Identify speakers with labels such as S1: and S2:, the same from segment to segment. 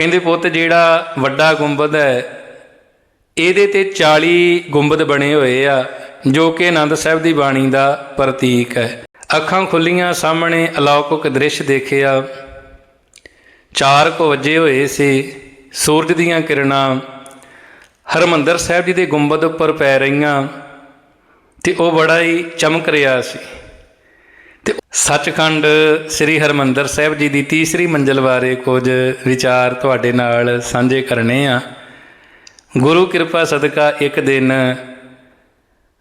S1: ਕਹਿੰਦੇ ਪੁੱਤ ਜਿਹੜਾ ਵੱਡਾ ਗੁੰਬਦ ਹੈ, ਇਹਦੇ ਤੇ 40 ਗੁੰਬਦ ਬਣੇ ਹੋਏ ਆ, ਜੋ ਕਿ ਆਨੰਦ ਸਾਹਿਬ ਦੀ ਬਾਣੀ ਦਾ ਪ੍ਰਤੀਕ ਹੈ। ਅੱਖਾਂ ਖੁੱਲੀਆਂ, ਸਾਹਮਣੇ ਅਲੌਕਿਕ ਦ੍ਰਿਸ਼ ਦੇਖਿਆ। ਚਾਰ ਕੋ ਵੱਜੇ ਹੋਏ ਸੀ, ਸੂਰਜ ਦੀਆਂ ਕਿਰਨਾਂ। ਹਰਮੰਦਰ ਸਾਹਿਬ ਜੀ ਦੇ ਗੁੰਬਦ ਉੱਪਰ ਪੈ ਰਹੀਆਂ ਤੇ ਉਹ ਬੜਾ ਹੀ ਚਮਕ ਰਿਹਾ ਸੀ। ਸੱਚਖੰਡ ਸ੍ਰੀ ਹਰਮੰਦਰ ਸਾਹਿਬ ਜੀ ਦੀ ਤੀਸਰੀ ਮੰਜ਼ਲ ਬਾਰੇ ਕੁਝ ਵਿਚਾਰ ਤੁਹਾਡੇ ਨਾਲ ਸਾਂਝੇ ਕਰਨੇ ਆ। ਗੁਰੂ ਕਿਰਪਾ ਸਦਕਾ ਇੱਕ ਦਿਨ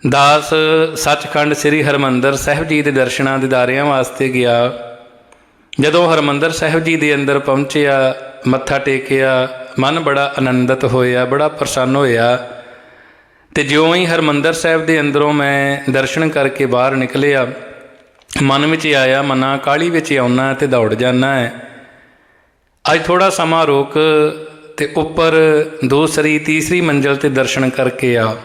S1: ਦਾਸ ਸੱਚਖੰਡ ਸ੍ਰੀ ਹਰਮੰਦਰ ਸਾਹਿਬ ਜੀ ਦੇ ਦਰਸ਼ਨਾਂ ਦਿਦਾਰਿਆਂ ਵਾਸਤੇ ਗਿਆ। ਜਦੋਂ ਹਰਮੰਦਰ ਸਾਹਿਬ ਜੀ ਦੇ ਅੰਦਰ ਪਹੁੰਚਿਆ, ਮੱਥਾ ਟੇਕਿਆ, ਮਨ ਬੜਾ ਆਨੰਦਿਤ ਹੋਇਆ, ਬੜਾ ਪ੍ਰਸੰਨ ਹੋਇਆ ਤੇ ਜਿਉਂ ਹੀ ਹਰਮੰਦਰ ਸਾਹਿਬ ਦੇ ਅੰਦਰੋਂ ਮੈਂ ਦਰਸ਼ਨ ਕਰਕੇ ਬਾਹਰ ਨਿਕਲਿਆ ਮਨ ਵਿੱਚ ਆਇਆ, ਮਨਾ ਕਾਲੀ ਵਿੱਚ ਆਉਣਾ ਤੇ ਦੌੜ ਜਾਣਾ ਹੈ। ਅੱਜ ਥੋੜਾ ਸਮਾਂ ਰੁਕ ਤੇ ਉੱਪਰ ਦੂਸਰੀ, ਤੀਸਰੀ ਮੰਜ਼ਲ ਤੇ ਦਰਸ਼ਨ ਕਰਕੇ ਆ।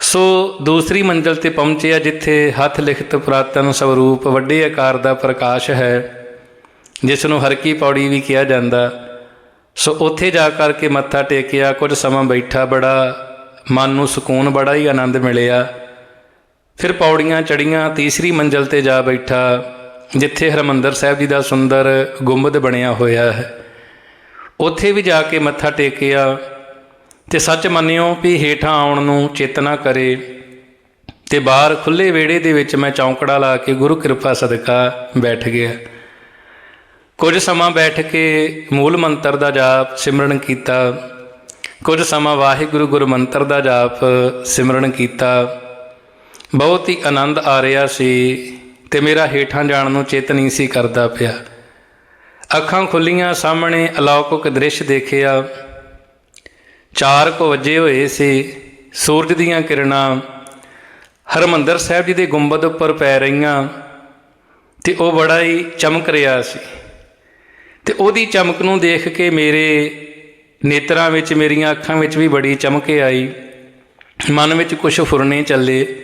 S1: ਸੋ ਦੂਸਰੀ ਮੰਜ਼ਲ ਤੇ ਪਹੁੰਚਿਆ ਜਿੱਥੇ ਹੱਥ ਲਿਖਤ ਪੁਰਾਤਨ ਸਵਰੂਪ ਵੱਡੇ ਆਕਾਰ ਦਾ ਪ੍ਰਕਾਸ਼ ਹੈ ਜਿਸ ਨੂੰ ਹਰ ਕੀ ਪੌੜੀ ਵੀ ਕਿਹਾ ਜਾਂਦਾ। ਸੋ ਉੱਥੇ ਜਾ ਕਰਕੇ ਮੱਥਾ ਟੇਕਿਆ, ਕੁਝ ਸਮਾਂ ਬੈਠਾ, ਬੜਾ ਮਨ ਨੂੰ ਸਕੂਨ, ਬੜਾ ਹੀ ਆਨੰਦ ਮਿਲਿਆ। ਫਿਰ ਪੌੜੀਆਂ ਚੜੀਆਂ ਤੀਸਰੀ ਮੰਜ਼ਲ ਤੇ ਜਾ ਬੈਠਾ, ਜਿੱਥੇ ਹਰਮੰਦਰ ਸਾਹਿਬ ਜੀ ਦਾ ਸੁੰਦਰ ਗੁੰਬਦ ਬਣਿਆ ਹੋਇਆ ਹੈ। ਉੱਥੇ ਵੀ ਜਾ ਕੇ ਮੱਥਾ ਟੇਕਿਆ ਤੇ ਸੱਚ ਮੰਨਿਓ ਵੀ ਹੇਠਾਂ ਆਉਣ ਨੂੰ ਚੇਤਨਾ ਕਰੇ ਤੇ ਬਾਹਰ ਖੁੱਲੇ ਵਿਹੜੇ ਦੇ ਵਿੱਚ ਮੈਂ ਚੌਂਕੜਾ ਲਾ ਕੇ ਗੁਰੂ ਕਿਰਪਾ ਸਦਕਾ ਬੈਠ ਗਿਆ। ਕੁਝ ਸਮਾਂ ਬੈਠ ਕੇ ਮੂਲ ਮੰਤਰ ਦਾ ਜਾਪ ਸਿਮਰਨ ਕੀਤਾ। ਕੁਝ ਸਮਾਂ ਵਾਹਿਗੁਰੂ ਗੁਰੂ ਮੰਤਰ ਦਾ ਜਾਪ ਸਿਮਰਨ ਕੀਤਾ। ਬਹੁਤ ਹੀ ਆਨੰਦ ਆ ਰਿਹਾ ਸੀ ਤੇ ਮੇਰਾ ਹੇਠਾਂ ਜਾਣ ਨੂੰ ਚੇਤ ਨਹੀਂ ਸੀ ਕਰਦਾ ਪਿਆ। ਅੱਖਾਂ ਖੁੱਲੀਆਂ, ਸਾਹਮਣੇ ਅਲੌਕਿਕ ਦ੍ਰਿਸ਼ ਦੇਖਿਆ। ਚਾਰ ਕੋ ਵੱਜੇ ਹੋਏ ਸੀ, ਸੂਰਜ ਦੀਆਂ ਕਿਰਨਾਂ। ਹਰਮੰਦਰ ਸਾਹਿਬ ਜੀ ਦੇ ਗੁੰਬਦ ਉੱਪਰ ਪੈ ਰਹੀਆਂ ਤੇ ਉਹ ਬੜਾ ਹੀ ਚਮਕ ਰਿਹਾ ਸੀ। ਤੇ ਉਹਦੀ ਚਮਕ ਨੂੰ ਦੇਖ ਕੇ ਮੇਰੇ ਨੇਤਰਾਂ ਵਿੱਚ, ਮੇਰੀਆਂ ਅੱਖਾਂ ਵਿੱਚ ਵੀ ਬੜੀ ਚਮਕ ਆਈ। ਮਨ ਵਿੱਚ ਕੁਝ ਫੁਰਨੇ ਚੱਲੇ।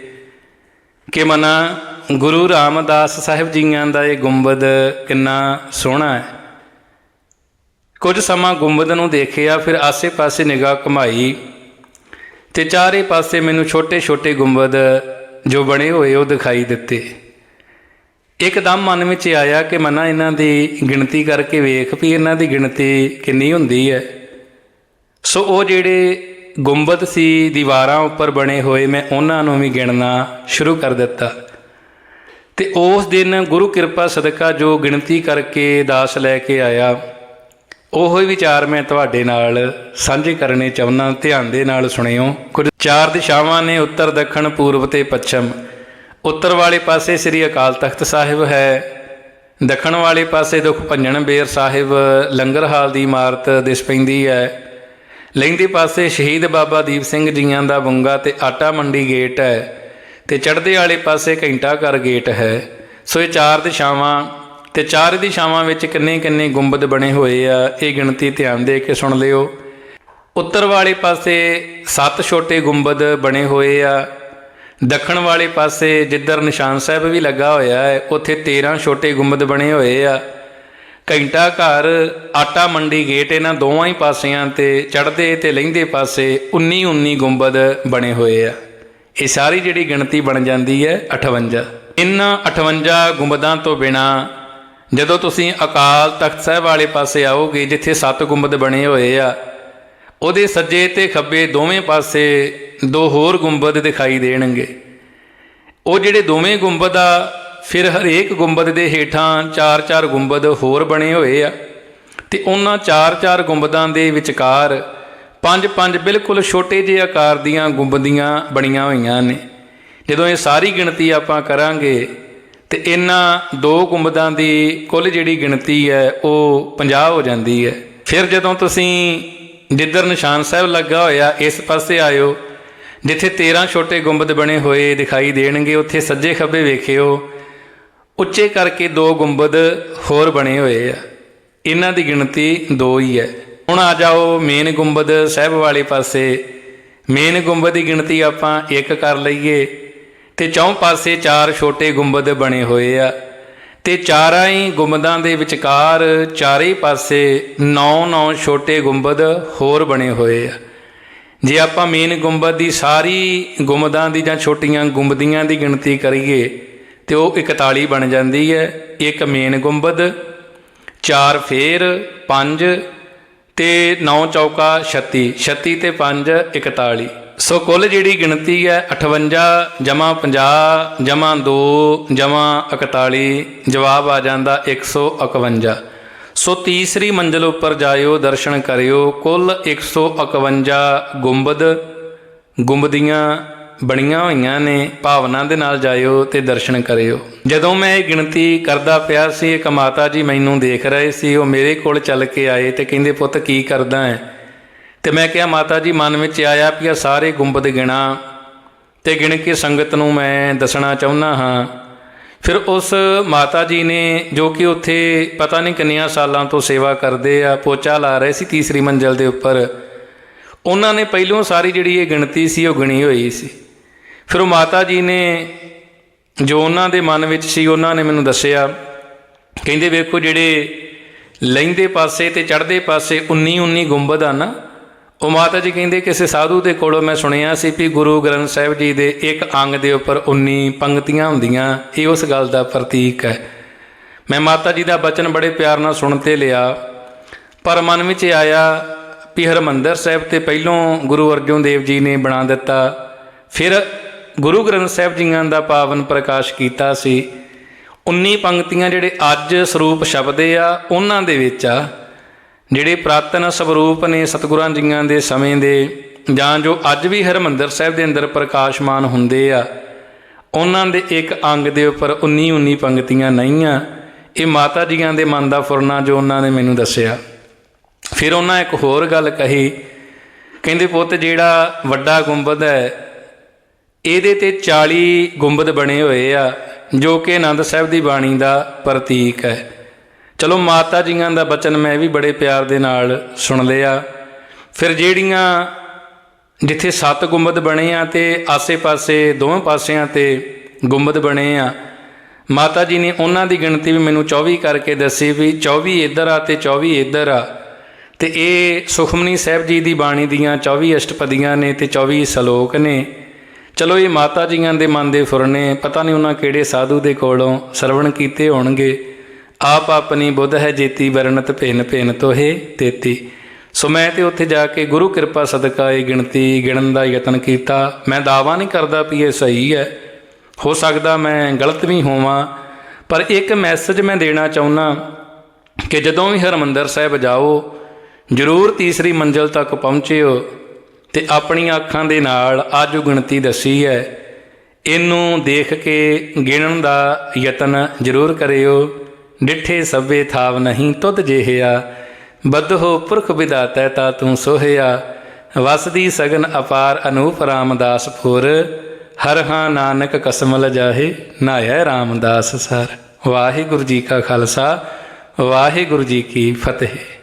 S1: ਕਿ ਮਨਾ ਗੁਰੂ ਰਾਮਦਾਸ ਸਾਹਿਬ ਜੀਆਂ ਦਾ ਇਹ ਗੁੰਬਦ ਕਿੰਨਾ ਸੋਹਣਾ ਹੈ। ਕੁਝ ਸਮਾਂ ਗੁੰਬਦ ਨੂੰ ਦੇਖਿਆ, ਫਿਰ ਆਸੇ-ਪਾਸੇ ਨਿਗਾਹ ਘੁਮਾਈ ਤੇ ਚਾਰੇ ਪਾਸੇ ਮੈਨੂੰ ਛੋਟੇ-ਛੋਟੇ ਗੁੰਬਦ ਜੋ ਬਣੇ ਹੋਏ ਉਹ ਦਿਖਾਈ ਦਿੱਤੇ। ਇੱਕਦਮ ਮਨ ਵਿੱਚ ਆਇਆ ਕਿ ਮਨਾ ਇਹਨਾਂ ਦੀ ਗਿਣਤੀ ਕਰਕੇ ਵੇਖ ਵੀ ਇਹਨਾਂ ਦੀ ਗਿਣਤੀ ਕਿੰਨੀ ਹੁੰਦੀ ਹੈ। ਸੋ ਉਹ ਜਿਹੜੇ ਗੁੰਬਦ ਸੀ, ਦੀਵਾਰਾਂ ਉੱਪਰ ਬਣੇ ਹੋਏ ਮੈਂ ਉਹਨਾਂ ਨੂੰ ਵੀ ਗਿਣਨਾ ਸ਼ੁਰੂ ਕਰ ਦਿੱਤਾ। ਤੇ ਉਸ ਦਿਨ ਗੁਰੂ ਕਿਰਪਾ ਸਦਕਾ ਜੋ ਗਿਣਤੀ ਕਰਕੇ ਦਾਸ ਲੈ ਕੇ ਆਇਆ, ਉਹੋ ਹੀ ਵਿਚਾਰ ਮੈਂ ਤੁਹਾਡੇ ਨਾਲ ਸਾਂਝੇ ਕਰਨੇ ਚਾਹੁੰਦਾ, ਧਿਆਨ ਦੇ ਨਾਲ ਸੁਣਿਓ। ਕੁਝ ਚਾਰ ਦਿਸ਼ਾਵਾਂ ਨੇ ਉੱਤਰ, ਦੱਖਣ, ਪੂਰਬ ਤੇ ਪੱਛਮ। ਉੱਤਰ ਵਾਲੇ ਪਾਸੇ ਸ੍ਰੀ ਅਕਾਲ ਤਖਤ ਸਾਹਿਬ ਹੈ, ਦੱਖਣ ਵਾਲੇ ਪਾਸੇ ਦੁਖ ਭੰਜਨ ਬੇਰ ਸਾਹਿਬ, ਲੰਗਰ ਹਾਲ ਦੀ ਇਮਾਰਤ ਦਿਸ ਪੈਂਦੀ ਹੈ। ਲਹਿੰਦੇ ਪਾਸੇ ਸ਼ਹੀਦ ਬਾਬਾ ਦੀਪ ਸਿੰਘ ਜੀਆਂ ਦਾ ਬੁੰਗਾ ਤੇ ਆਟਾ ਮੰਡੀ ਗੇਟ ਹੈ ਤੇ ਚੜ੍ਹਦੇ ਵਾਲੇ ਪਾਸੇ ਘੰਟਾ ਘਰ ਗੇਟ ਹੈ। ਸੋ ਇਹ ਚਾਰ ਦਿਸ਼ਾਵਾਂ ਤੇ ਚਾਰ ਦਿਸ਼ਾਵਾਂ ਵਿੱਚ ਕਿੰਨੇ ਕਿੰਨੇ ਗੁੰਬਦ ਬਣੇ ਹੋਏ ਆ, ਇਹ ਗਿਣਤੀ ਧਿਆਨ ਦੇ ਕੇ ਸੁਣ ਲਿਓ। ਉੱਤਰ ਵਾਲੇ ਪਾਸੇ ਸੱਤ ਛੋਟੇ ਗੁੰਬਦ ਬਣੇ ਹੋਏ ਆ। ਦੱਖਣ ਵਾਲੇ ਪਾਸੇ ਜਿੱਧਰ ਨਿਸ਼ਾਨ ਸਾਹਿਬ ਵੀ ਲੱਗਾ ਹੋਇਆ ਹੈ, ਉੱਥੇ 13 ਛੋਟੇ ਗੁੰਬਦ ਬਣੇ ਹੋਏ ਆ। ਘੰਟਾ ਘਰ, ਆਟਾ ਮੰਡੀ ਗੇਟ ਇਹਨਾਂ ਦੋਵਾਂ ਹੀ ਪਾਸਿਆਂ ਤੇ ਚੜ੍ਹਦੇ ਤੇ ਲਹਿੰਦੇ ਪਾਸੇ 19 19 ਗੁੰਬਦ ਬਣੇ ਹੋਏ ਆ। ਇਹ ਸਾਰੀ ਜਿਹੜੀ ਗਿਣਤੀ ਬਣ ਜਾਂਦੀ ਹੈ 58 ਇਹਨਾਂ 58 ਗੁੰਬਦਾਂ ਤੋਂ ਬਿਨਾ ਜਦੋਂ ਤੁਸੀਂ ਅਕਾਲ ਤਖਤ ਸਾਹਿਬ ਵਾਲੇ ਪਾਸੇ ਆਓਗੇ, ਜਿੱਥੇ ਸੱਤ ਗੁੰਬਦ ਬਣੇ ਹੋਏ ਆ, ਉਹਦੇ ਸੱਜੇ ਤੇ ਖੱਬੇ ਦੋਵੇਂ ਪਾਸੇ ਦੋ ਹੋਰ ਗੁੰਬਦ ਦਿਖਾਈ ਦੇਣਗੇ। ਉਹ ਜਿਹੜੇ ਦੋਵੇਂ ਗੁੰਬਦ ਆ ਫਿਰ ਹਰੇਕ ਗੁੰਬਦ ਦੇ ਹੇਠਾਂ ਚਾਰ ਚਾਰ ਗੁੰਬਦ ਹੋਰ ਬਣੇ ਹੋਏ ਆ ਤੇ ਉਹਨਾਂ ਚਾਰ ਚਾਰ ਗੁੰਬਦਾਂ ਦੇ ਵਿਚਕਾਰ ਪੰਜ ਪੰਜ ਬਿਲਕੁਲ ਛੋਟੇ ਜਿਹੇ ਆਕਾਰ ਦੀਆਂ ਗੁੰਬਦੀਆਂ ਬਣੀਆਂ ਹੋਈਆਂ ਨੇ। ਜਦੋਂ ਇਹ ਸਾਰੀ ਗਿਣਤੀ ਆਪਾਂ ਕਰਾਂਗੇ ਤੇ ਇਹਨਾਂ ਦੋ ਗੁੰਬਦਾਂ ਦੀ ਕੁੱਲ ਜਿਹੜੀ ਗਿਣਤੀ ਹੈ, ਉਹ 50 ਹੋ ਜਾਂਦੀ ਹੈ। ਫਿਰ ਜਦੋਂ ਤੁਸੀਂ ਜਿੱਧਰ ਨਿਸ਼ਾਨ ਸਾਹਿਬ ਲੱਗਾ ਹੋਇਆ, ਇਸ ਪਾਸੇ ਆਇਓ, ਜਿੱਥੇ 13 ਛੋਟੇ ਗੁੰਬਦ ਬਣੇ ਹੋਏ ਦਿਖਾਈ ਦੇਣਗੇ, ਉੱਥੇ ਸੱਜੇ ਖੱਬੇ ਵੇਖਿਓ ਉੱਚੇ ਕਰਕੇ ਦੋ ਗੁੰਬਦ ਹੋਰ ਬਣੇ ਹੋਏ ਆ। ਇਹਨਾਂ ਦੀ ਗਿਣਤੀ ਦੋ ਹੀ ਹੈ। ਹੁਣ ਆ ਜਾਓ ਮੇਨ ਗੁੰਬਦ ਸਾਹਿਬ ਵਾਲੇ ਪਾਸੇ। ਮੇਨ ਗੁੰਬਦ ਦੀ ਗਿਣਤੀ ਆਪਾਂ ਇੱਕ ਕਰ ਲਈਏ। ਤੇ ਚੌਂ ਪਾਸੇ ਚਾਰ ਛੋਟੇ ਗੁੰਬਦ ਬਣੇ ਹੋਏ ਆ। ਤੇ ਚਾਰਾਂ ਹੀ ਗੁੰਬਦਾਂ ਦੇ ਵਿਚਕਾਰ ਚਾਰੇ ਪਾਸੇ 9-9 ਛੋਟੇ ਗੁੰਬਦ ਹੋਰ ਬਣੇ ਹੋਏ ਆ। ਜੇ ਆਪਾਂ ਮੇਨ ਗੁੰਬਦ ਦੀ ਸਾਰੀ ਗੁੰਬਦਾਂ ਦੀ ਜਾਂ ਛੋਟੀਆਂ ਗੁੰਬਦੀਆਂ ਦੀ ਗਿਣਤੀ ਕਰੀਏ ਤੇ ਉਹ 41 ਬਣ ਜਾਂਦੀ ਹੈ। ਇੱਕ ਮੇਨ ਗੁੰਬਦ, ਚਾਰ ਫੇਰ, ਪੰਜ ਤੇ 9 ਚੌਕਾ 36 36 ਤੇ 5 41 ਸੋ ਕੁੱਲ ਜਿਹੜੀ ਗਿਣਤੀ ਹੈ 58 ਜਮਾ 50 ਜਮਾ 2 ਜਮਾ 41 ਜਵਾਬ ਆ ਜਾਂਦਾ 151 ਸੋ ਤੀਸਰੀ ਮੰਜ਼ਲ ਉੱਪਰ ਜਾਇਓ, ਦਰਸ਼ਨ ਕਰਿਓ। ਕੁੱਲ 151 ਗੁੰਬਦ, ਗੁੰਬਦੀਆਂ ਬਣੀਆਂ ਹੋਈਆਂ ਨੇ, ਭਾਵਨਾ ਦੇ ਨਾਲ ਜਾਇਓ ਤੇ ਦਰਸ਼ਨ ਕਰਿਓ। ਜਦੋਂ ਮੈਂ ਇਹ ਗਿਣਤੀ ਕਰਦਾ ਪਿਆ ਸੀ, ਇੱਕ ਮਾਤਾ ਜੀ ਮੈਨੂੰ ਦੇਖ ਰਹੇ ਸੀ, ਉਹ ਮੇਰੇ ਕੋਲ ਚੱਲ ਕੇ ਆਏ ਤੇ ਕਹਿੰਦੇ, ਪੁੱਤ, ਕੀ ਕਰਦਾ ਹੈ? ਤੇ ਮੈਂ ਕਿਹਾ, ਮਾਤਾ ਜੀ, ਮਨ ਵਿੱਚ ਆਇਆ ਵੀ ਆ ਸਾਰੇ ਗੁੰਬਦ ਗਿਣਾ ਤੇ ਗਿਣ ਕੇ ਸੰਗਤ ਨੂੰ ਮੈਂ ਦੱਸਣਾ ਚਾਹੁੰਦਾ ਹਾਂ। ਫਿਰ ਉਸ ਮਾਤਾ ਜੀ ਨੇ, ਜੋ ਕਿ ਉੱਥੇ ਪਤਾ ਨਹੀਂ ਕਿੰਨੀਆਂ ਸਾਲਾਂ ਤੋਂ ਸੇਵਾ ਕਰਦੇ ਆ, ਪੋਚਾ ਲਾ ਰਹੇ ਸੀ ਤੀਸਰੀ ਮੰਜ਼ਲ ਦੇ ਉੱਪਰ, ਉਹਨਾਂ ਨੇ ਪਹਿਲੋਂ ਸਾਰੀ ਜਿਹੜੀ ਇਹ ਗਿਣਤੀ ਸੀ, ਉਹ ਗਿਣੀ ਹੋਈ ਸੀ। ਫਿਰ ਉਹ ਮਾਤਾ ਜੀ ਨੇ ਜੋ ਉਹਨਾਂ ਦੇ ਮਨ ਵਿੱਚ ਸੀ, ਉਹਨਾਂ ਨੇ ਮੈਨੂੰ ਦੱਸਿਆ, ਕਹਿੰਦੇ ਵੇਖੋ ਜਿਹੜੇ ਲਹਿੰਦੇ ਪਾਸੇ ਤੇ ਚੜ੍ਹਦੇ ਪਾਸੇ 19 19 ਗੁੰਬਦ ਹਨ ਉਹ ਮਾਤਾ ਜੀ ਕਹਿੰਦੇ ਕਿਸੇ ਸਾਧੂ ਦੇ ਕੋਲੋਂ ਮੈਂ ਸੁਣਿਆ ਸੀ ਵੀ ਗੁਰੂ ਗ੍ਰੰਥ ਸਾਹਿਬ ਜੀ ਦੇ ਇੱਕ ਅੰਗ ਦੇ ਉੱਪਰ 19 ਪੰਕਤੀਆਂ ਹੁੰਦੀਆਂ, ਇਹ ਉਸ ਗੱਲ ਦਾ ਪ੍ਰਤੀਕ ਹੈ। ਮੈਂ ਮਾਤਾ ਜੀ ਦਾ ਬਚਨ ਬੜੇ ਪਿਆਰ ਨਾਲ ਸੁਣ ਤੇ ਲਿਆ, ਪਰ ਮਨ ਵਿੱਚ ਆਇਆ ਵੀ ਹਰਮੰਦਰ ਸਾਹਿਬ ਤੇ ਪਹਿਲੋਂ ਗੁਰੂ ਅਰਜਨ ਦੇਵ ਜੀ ਨੇ ਬਣਾ ਦਿੱਤਾ, ਫਿਰ ਗੁਰੂ ਗ੍ਰੰਥ ਸਾਹਿਬ ਜੀਆਂ ਦਾ ਪਾਵਨ ਪ੍ਰਕਾਸ਼ ਕੀਤਾ ਸੀ 19 ਪੰਕਤੀਆਂ ਜਿਹੜੇ ਅੱਜ ਸਰੂਪ ਸ਼ਬਦੇ ਆ, ਉਹਨਾਂ ਦੇ ਵਿੱਚ ਆ, ਜਿਹੜੇ ਪ੍ਰਾਤਨ ਸਵਰੂਪ ਨੇ ਸਤਿਗੁਰਾਂ ਜੀਆਂ ਦੇ ਸਮੇਂ ਦੇ, ਜਾਂ ਜੋ ਅੱਜ ਵੀ ਹਰਮੰਦਰ ਸਾਹਿਬ ਦੇ ਅੰਦਰ ਪ੍ਰਕਾਸ਼ਮਾਨ ਹੁੰਦੇ ਆ, ਉਹਨਾਂ ਦੇ ਇੱਕ ਅੰਗ ਦੇ ਉੱਪਰ 19 19 ਪੰਕਤੀਆਂ ਨਹੀਂ ਆ ਇਹ ਮਾਤਾ ਜੀਆਂ ਦੇ ਮਨ ਦਾ ਫੁਰਨਾ ਜੋ ਉਹਨਾਂ ਨੇ ਮੈਨੂੰ ਦੱਸਿਆ। ਫਿਰ ਉਹਨਾਂ ਇੱਕ ਹੋਰ ਗੱਲ ਕਹੀ, ਕਹਿੰਦੇ ਪੁੱਤ ਜਿਹੜਾ ਵੱਡਾ ਗੁੰਬਦ ਹੈ ਇਹਦੇ ਤੇ 40 ਗੁੰਬਦ ਬਣੇ ਹੋਏ ਆ, ਜੋ ਕਿ ਆਨੰਦ ਸਾਹਿਬ ਦੀ ਬਾਣੀ ਦਾ ਪ੍ਰਤੀਕ ਹੈ। ਚਲੋ ਮਾਤਾ ਜੀਆਂ ਦਾ ਬਚਨ ਮੈਂ ਵੀ ਬੜੇ ਪਿਆਰ ਦੇ ਨਾਲ ਸੁਣ ਲਿਆ। ਫਿਰ ਜਿਹੜੀਆਂ ਜਿੱਥੇ ਸੱਤ ਗੁੰਬਦ ਬਣੇ ਆ ਤੇ ਆਸੇ-ਪਾਸੇ, ਦੋਵੇਂ ਪਾਸਿਆਂ ਤੇ ਗੁੰਬਦ ਬਣੇ ਆ, ਮਾਤਾ ਜੀ ਨੇ ਉਹਨਾਂ ਦੀ ਗਿਣਤੀ ਵੀ ਮੈਨੂੰ 24 ਕਰਕੇ ਦੱਸੀ ਵੀ 24 ਇੱਧਰ ਆ ਤੇ 24 ਇੱਧਰ ਆ। ਤੇ ਇਹ ਸੁਖਮਨੀ ਸਾਹਿਬ ਜੀ ਦੀ ਬਾਣੀ ਦੀਆਂ 24 ਅਸ਼ਟਪਦੀਆਂ ਨੇ ਤੇ 24 ਸ਼ਲੋਕ ਨੇ। ਚਲੋ ਇਹ ਮਾਤਾ ਜੀਆਂ ਦੇ ਮਨ ਦੇ ਫੁਰਨੇ ਪਤਾ ਨਹੀਂ ਉਹਨਾਂ ਕਿਹੜੇ ਸਾਧੂ ਦੇ ਕੋਲੋਂ ਸਰਵਣ ਕੀਤੇ ਹੋਣਗੇ। ਆਪ ਆਪਣੀ ਬੁੱਧ ਹੈ ਜੇਤੀ, ਵਰਣਤ ਭਿੰਨ ਭਿੰਨ ਤੋਹੇ ਤੇਤੀ। ਸੋ ਮੈਂ ਤੇ ਉੱਥੇ ਜਾ ਕੇ ਗੁਰੂ ਕਿਰਪਾ ਸਦਕਾ ਇਹ ਗਿਣਤੀ ਗਿਣਨ ਦਾ ਯਤਨ ਕੀਤਾ। ਮੈਂ ਦਾਵਾ ਨਹੀਂ ਕਰਦਾ ਵੀ ਇਹ ਸਹੀ ਹੈ। ਹੋ ਸਕਦਾ ਮੈਂ ਗਲਤ ਵੀ ਹੋਵਾਂ, ਪਰ ਇੱਕ ਮੈਸੇਜ ਮੈਂ ਦੇਣਾ ਚਾਹੁੰਦਾ ਕਿ ਜਦੋਂ ਵੀ ਹਰਮੰਦਰ ਸਾਹਿਬ ਜਾਓ, ਜ਼ਰੂਰ ਤੀਸਰੀ ਮੰਜ਼ਲ ਤੱਕ ਪਹੁੰਚਿਓ। ਤੇ ਆਪਣੀਆਂ ਅੱਖਾਂ ਦੇ ਨਾਲ ਅੱਜ ਗਿਣਤੀ ਦੱਸੀ ਹੈ। ਇਹਨੂੰ ਦੇਖ ਕੇ ਗਿਣਨ ਦਾ ਯਤਨ ਜ਼ਰੂਰ ਕਰਿਓ। ਡਿਠੇ ਸਭੇ ਥਾਵ ਨਹੀਂ ਤੁਧ ਜਿਹਿਆ। ਬਦਹੋ ਪੁਰਖ ਵਿਦਾਤੈ ਤਾ ਤੂੰ ਸੋਹਿਆ। ਵਸਦੀ ਸਗਨ ਅਪਾਰ ਅਨੂਪ ਰਾਮਦਾਸ ਫੁਰ ਹਰ ਹਾਂ ਨਾਨਕ ਕਸਮ ਲਜਾਹੇ ਨਾਇ ਰਾਮਦਾਸ ਸਰ। ਵਾਹਿਗੁਰੂ ਜੀ ਕਾ ਖਾਲਸਾ, ਵਾਹਿਗੁਰੂ ਜੀ ਕੀ ਫਤਿਹ।